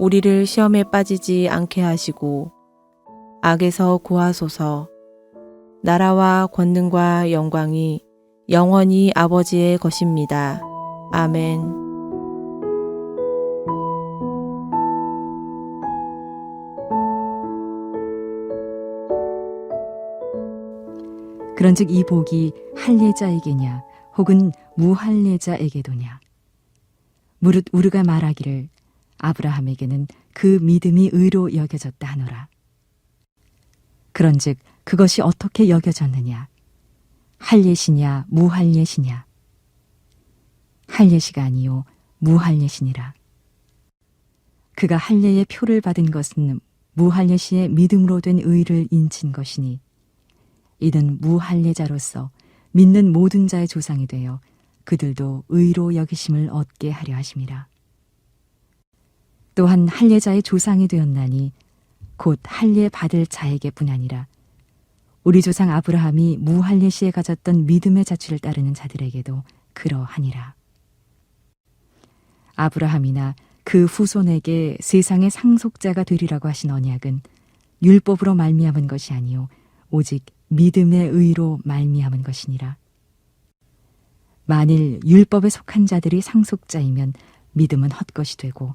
우리를 시험에 빠지지 않게 하시고, 악에서 구하소서, 나라와 권능과 영광이 영원히 아버지의 것입니다. 아멘. 그런즉 이 복이 할례자에게냐 혹은 무할례자에게도냐 무릇 우르가 말하기를 아브라함에게는 그 믿음이 의로 여겨졌다 하노라. 그런즉 그것이 어떻게 여겨졌느냐? 할례시냐 무할례시냐 할례시가 아니요 무할례시니라. 그가 할례의 표를 받은 것은 무할례시의 믿음으로 된 의를 인친 것이니 이는 무할례자로서 믿는 모든 자의 조상이 되어 그들도 의로 여기심을 얻게 하려 하심이라. 또한 할례자의 조상이 되었나니 곧 할례 받을 자에게뿐 아니라 우리 조상 아브라함이 무할례 시에 가졌던 믿음의 자취를 따르는 자들에게도 그러하니라. 아브라함이나 그 후손에게 세상의 상속자가 되리라고 하신 언약은 율법으로 말미암은 것이 아니요 오직 믿음의 의로 말미암은 것이니라. 만일 율법에 속한 자들이 상속자이면 믿음은 헛것이 되고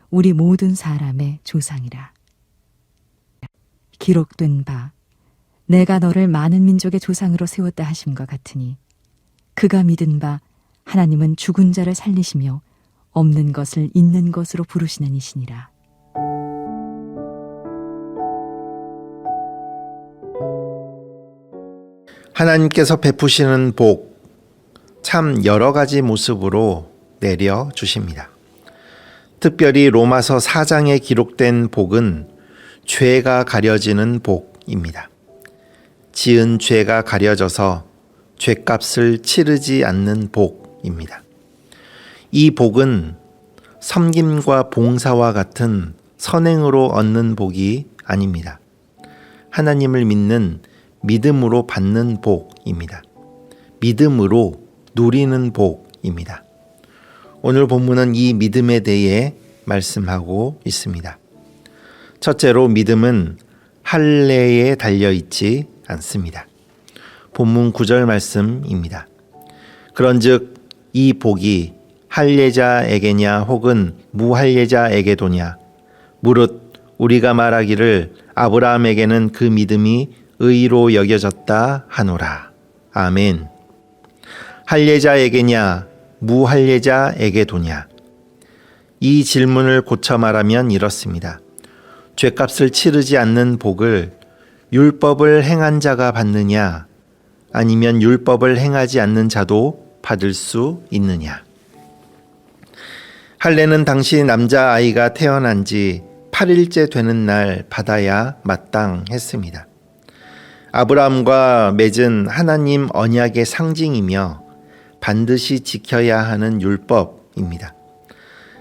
우리 모든 사람의 조상이라. 기록된 바 내가 너를 많은 민족의 조상으로 세웠다 하심과 같으니 그가 믿은 바 하나님은 죽은 자를 살리시며 없는 것을 있는 것으로 부르시는 이시니라. 하나님께서 베푸시는 복, 참 여러 가지 모습으로 내려 주십니다. 특별히 로마서 4장에 기록된 복은 죄가 가려지는 복입니다. 지은 죄가 가려져서 죄값을 치르지 않는 복입니다. 이 복은 섬김과 봉사와 같은 선행으로 얻는 복이 아닙니다. 하나님을 믿는 믿음으로 받는 복입니다. 믿음으로 누리는 복입니다. 오늘 본문은 이 믿음에 대해 말씀하고 있습니다. 첫째로 믿음은 할례에 달려 있지 않습니다. 본문 9절 말씀입니다. 그런즉 이 복이 할례자에게냐 혹은 무할례자에게도냐 무릇 우리가 말하기를 아브라함에게는 그 믿음이 의로 여겨졌다 하노라. 아멘. 할례자에게냐 무할례자에게 도냐 이 질문을 고쳐 말하면 이렇습니다. 죄값을 치르지 않는 복을 율법을 행한 자가 받느냐 아니면 율법을 행하지 않는 자도 받을 수 있느냐. 할례는 당시 남자 아이가 태어난 지 8일째 되는 날 받아야 마땅했습니다. 아브라함과 맺은 하나님 언약의 상징이며 반드시 지켜야 하는 율법입니다.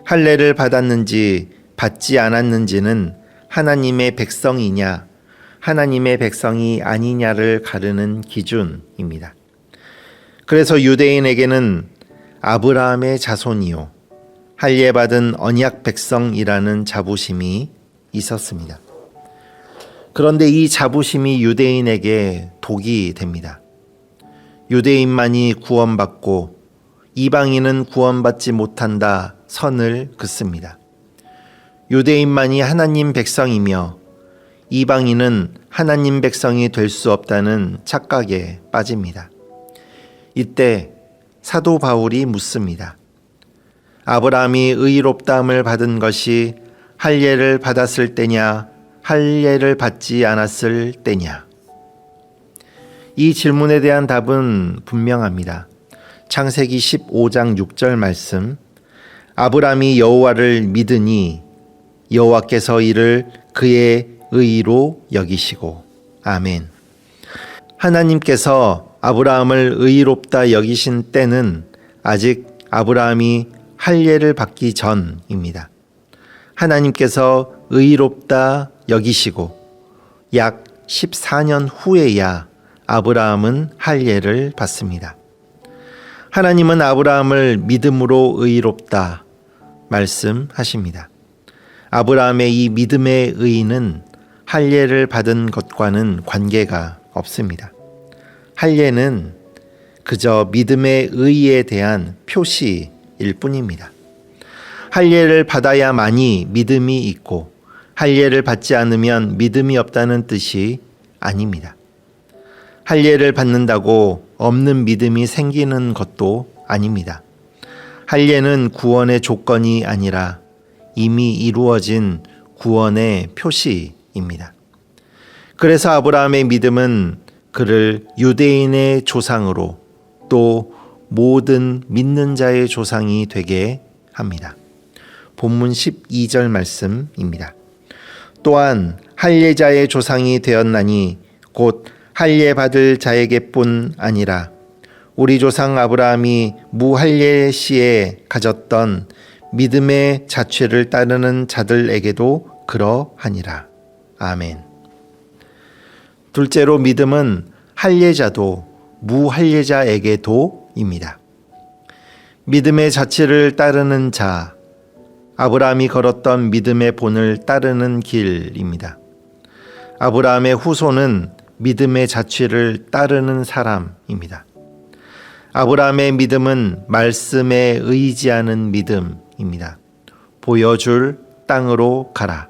할례를 받았는지 받지 않았는지는 하나님의 백성이냐 하나님의 백성이 아니냐를 가르는 기준입니다. 그래서 유대인에게는 아브라함의 자손이요 할례 받은 언약 백성이라는 자부심이 있었습니다. 그런데 이 자부심이 유대인에게 독이 됩니다. 유대인만이 구원받고 이방인은 구원받지 못한다 선을 긋습니다. 유대인만이 하나님 백성이며 이방인은 하나님 백성이 될 수 없다는 착각에 빠집니다. 이때 사도 바울이 묻습니다. 아브라함이 의롭다함을 받은 것이 할례를 받았을 때냐 할례를 받지 않았을 때냐 이 질문에 대한 답은 분명합니다. 창세기 15장 6절 말씀 아브라함이 여호와를 믿으니 여호와께서 이를 그의 의로 여기시고 아멘. 하나님께서 아브라함을 의롭다 여기신 때는 아직 아브라함이 할례를 받기 전입니다. 하나님께서 의롭다 여기시고 약 14년 후에야 아브라함은 할례를 받습니다. 하나님은 아브라함을 믿음으로 의롭다 말씀하십니다. 아브라함의 이 믿음의 의는 할례를 받은 것과는 관계가 없습니다. 할례는 그저 믿음의 의에 대한 표시일 뿐입니다. 할례를 받아야만이 믿음이 있고 할례를 받지 않으면 믿음이 없다는 뜻이 아닙니다. 할례를 받는다고 없는 믿음이 생기는 것도 아닙니다. 할례는 구원의 조건이 아니라 이미 이루어진 구원의 표시입니다. 그래서 아브라함의 믿음은 그를 유대인의 조상으로 또 모든 믿는 자의 조상이 되게 합니다. 본문 12절 말씀입니다. 또한 할례자의 조상이 되었나니 곧 할례 받을 자에게뿐 아니라 우리 조상 아브라함이 무할례 시에 가졌던 믿음의 자취를 따르는 자들에게도 그러하니라. 아멘. 둘째로 믿음은 할례자도 무할례자에게도입니다. 믿음의 자취를 따르는 자, 아브라함이 걸었던 믿음의 본을 따르는 길입니다. 아브라함의 후손은 믿음의 자취를 따르는 사람입니다. 아브라함의 믿음은 말씀에 의지하는 믿음입니다. 보여줄 땅으로 가라.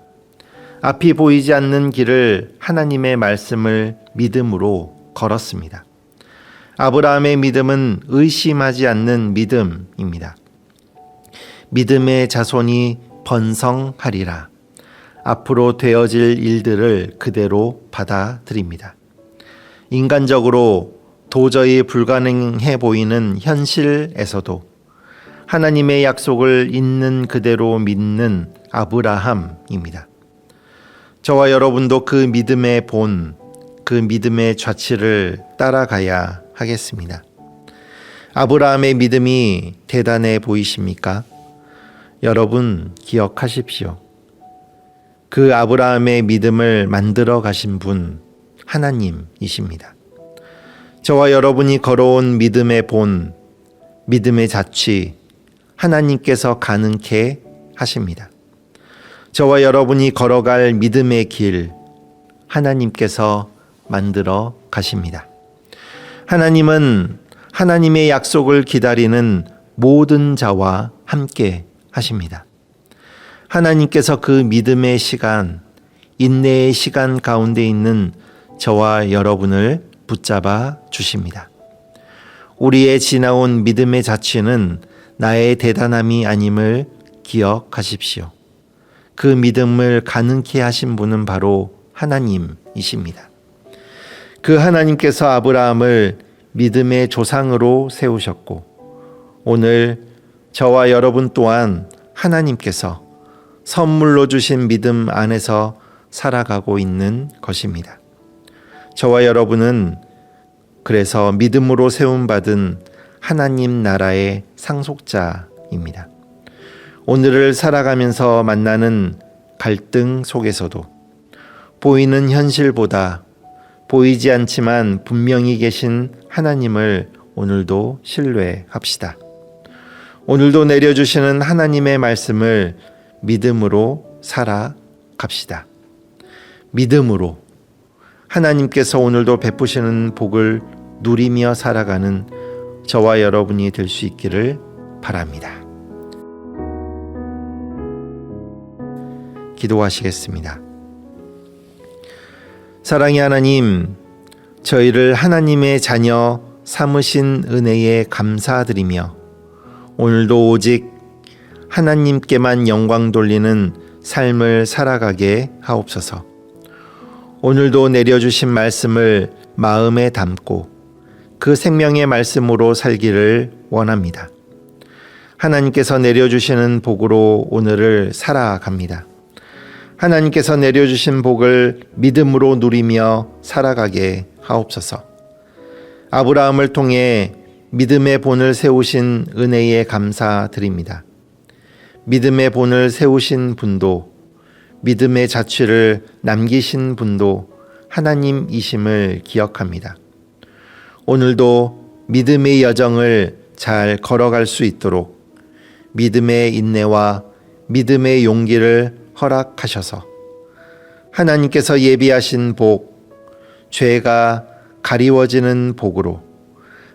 앞이 보이지 않는 길을 하나님의 말씀을 믿음으로 걸었습니다. 아브라함의 믿음은 의심하지 않는 믿음입니다. 믿음의 자손이 번성하리라. 앞으로 되어질 일들을 그대로 받아들입니다. 인간적으로 도저히 불가능해 보이는 현실에서도 하나님의 약속을 있는 그대로 믿는 아브라함입니다. 저와 여러분도 그 믿음의 본, 그 믿음의 좌치를 따라가야 하겠습니다. 아브라함의 믿음이 대단해 보이십니까? 여러분 기억하십시오. 그 아브라함의 믿음을 만들어 가신 분 하나님이십니다. 저와 여러분이 걸어온 믿음의 본, 믿음의 자취 하나님께서 가능케 하십니다. 저와 여러분이 걸어갈 믿음의 길 하나님께서 만들어 가십니다. 하나님은 하나님의 약속을 기다리는 모든 자와 함께 하십니다. 하나님께서 그 믿음의 시간, 인내의 시간 가운데 있는 저와 여러분을 붙잡아 주십니다. 우리의 지나온 믿음의 자취는 나의 대단함이 아님을 기억하십시오. 그 믿음을 가능케 하신 분은 바로 하나님이십니다. 그 하나님께서 아브라함을 믿음의 조상으로 세우셨고 오늘 저와 여러분 또한 하나님께서 선물로 주신 믿음 안에서 살아가고 있는 것입니다. 저와 여러분은 그래서 믿음으로 세움받은 하나님 나라의 상속자입니다. 오늘을 살아가면서 만나는 갈등 속에서도 보이는 현실보다 보이지 않지만 분명히 계신 하나님을 오늘도 신뢰합시다. 오늘도 내려주시는 하나님의 말씀을 믿음으로 살아갑시다. 믿음으로 하나님께서 오늘도 베푸시는 복을 누리며 살아가는 저와 여러분이 될 수 있기를 바랍니다. 기도하시겠습니다. 사랑의 하나님, 저희를 하나님의 자녀 삼으신 은혜에 감사드리며 오늘도 오직 하나님께만 영광 돌리는 삶을 살아가게 하옵소서. 오늘도 내려주신 말씀을 마음에 담고 그 생명의 말씀으로 살기를 원합니다. 하나님께서 내려주시는 복으로 오늘을 살아갑니다. 하나님께서 내려주신 복을 믿음으로 누리며 살아가게 하옵소서. 아브라함을 통해 믿음의 본을 세우신 은혜에 감사드립니다. 믿음의 본을 세우신 분도 믿음의 자취를 남기신 분도 하나님이심을 기억합니다. 오늘도 믿음의 여정을 잘 걸어갈 수 있도록 믿음의 인내와 믿음의 용기를 허락하셔서 하나님께서 예비하신 복, 죄가 가리워지는 복으로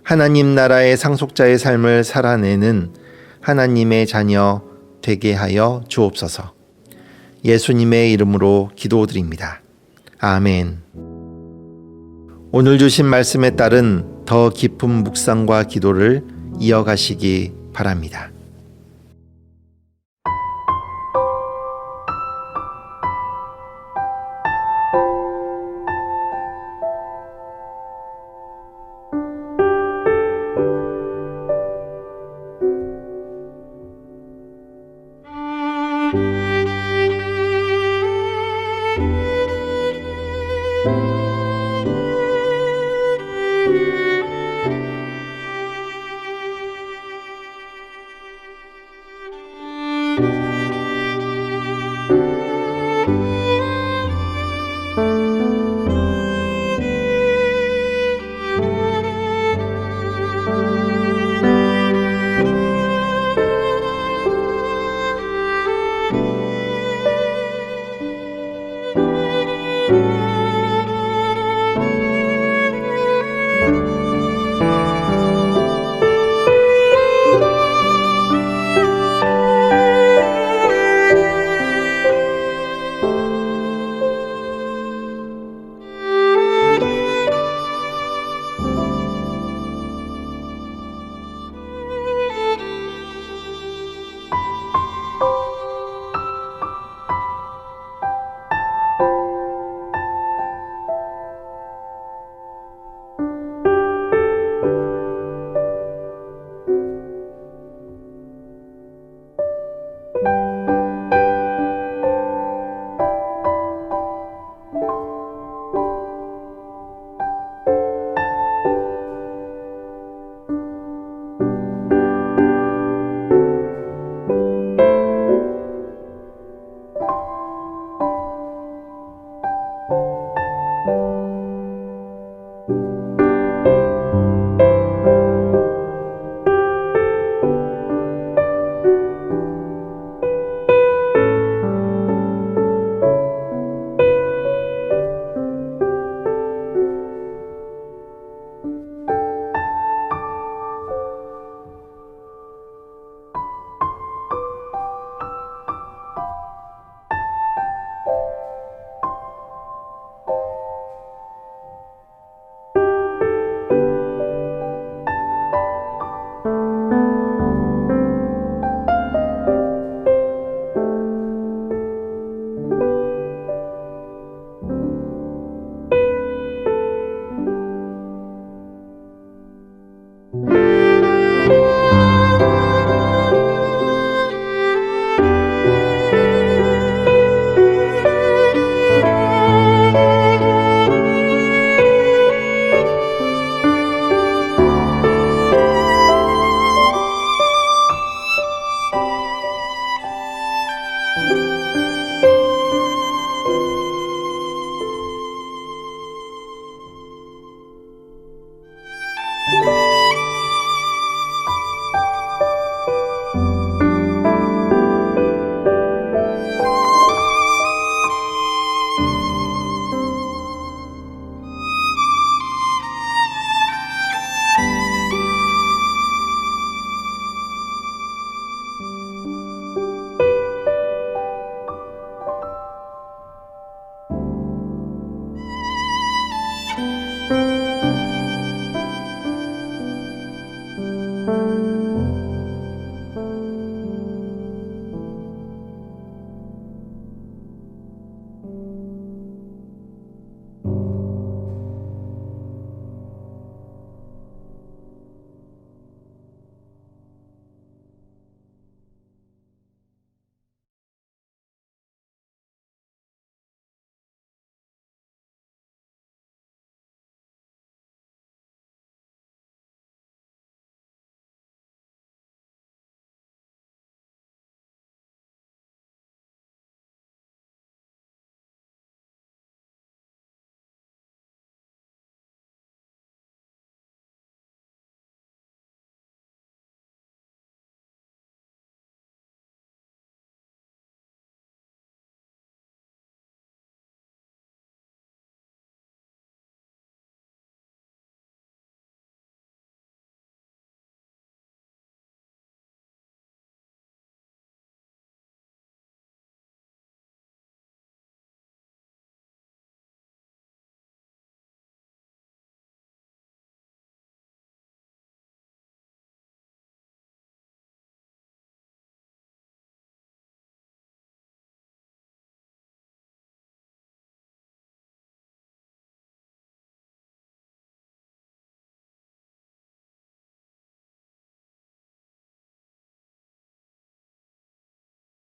하나님 나라의 상속자의 삶을 살아내는 하나님의 자녀 되게 하여 주옵소서. 예수님의 이름으로 기도드립니다. 아멘. 오늘 주신 말씀에 따른 더 깊은 묵상과 기도를 이어가시기 바랍니다.